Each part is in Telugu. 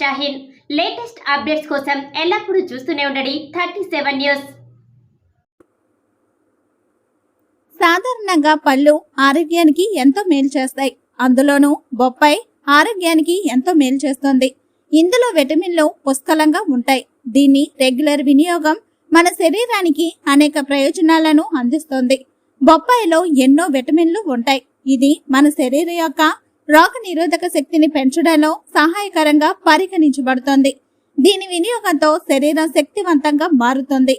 షాహీన్. లేటెస్ట్ అప్డేట్స్ కోసం ఎల్లప్పుడూ చూస్తూనే ఉండండి థర్టీ సెవెన్ న్యూస్. సాధారణంగా పళ్ళు ఆరోగ్యానికి ఎంతో మేలు చేస్తాయి. అందులోనూ బొప్పాయి ఆరోగ్యానికి ఎంతో మేలు చేస్తుంది. ఇందులో విటమిన్లు పుష్కలంగా ఉంటాయి. దీన్ని రెగ్యులర్ వినియోగం మన శరీరానికి అనేక ప్రయోజనాలను అందిస్తుంది. బొప్పాయిలో ఎన్నో విటమిన్లు ఉంటాయి. ఇది మన శరీరం యొక్క రోగ నిరోధక శక్తిని పెంచడంలో సహాయకరంగా పరిగణించబడుతుంది. దీని వినియోగంతో శరీరం శక్తివంతంగా మారుతుంది.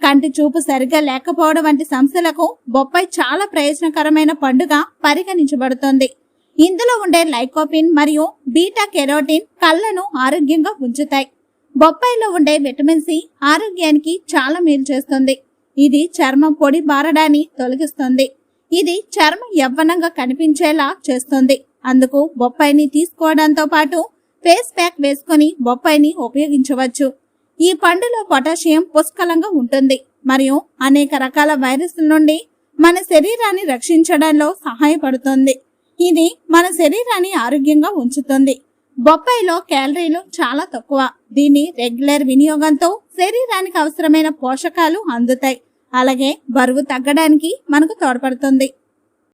కంటి చూపు సరిగా లేకపోవడం వంటి సమస్యలకు బొప్పాయి చాలా ప్రయోజనకరమైన పండుగ పరిగణించబడుతుంది. ఇందులో ఉండే లైకోపిన్ మరియు బీటా కెరోటిన్ కళ్ళను ఆరోగ్యంగా ఉంచుతాయి. బొప్పాయిలో ఉండే విటమిన్ సి ఆరోగ్యానికి చాలా మేలు చేస్తుంది. ఇది చర్మం పొడి బారడాన్ని తొలగిస్తుంది. ఇది చర్మం యవ్వనంగా కనిపించేలా చేస్తుంది. అందుకు బొప్పాయిని తీసుకోవడంతో పాటు ఫేస్ ప్యాక్ వేసుకొని బొప్పాయిని ఉపయోగించవచ్చు. ఈ పండులో పొటాషియం పుష్కలంగా ఉంటుంది. మరియు అనేక రకాల వైరస్ల నుండి మన శరీరాన్ని రక్షించడంలో సహాయపడుతుంది. ఇది మన శరీరాన్ని ఆరోగ్యంగా ఉంచుతుంది. బొప్పాయిలో క్యాలరీలు చాలా తక్కువ. దీని రెగ్యులర్ వినియోగంతో శరీరానికి అవసరమైన పోషకాలు అందుతాయి. అలాగే బరువు తగ్గడానికి మనకు తోడ్పడుతుంది.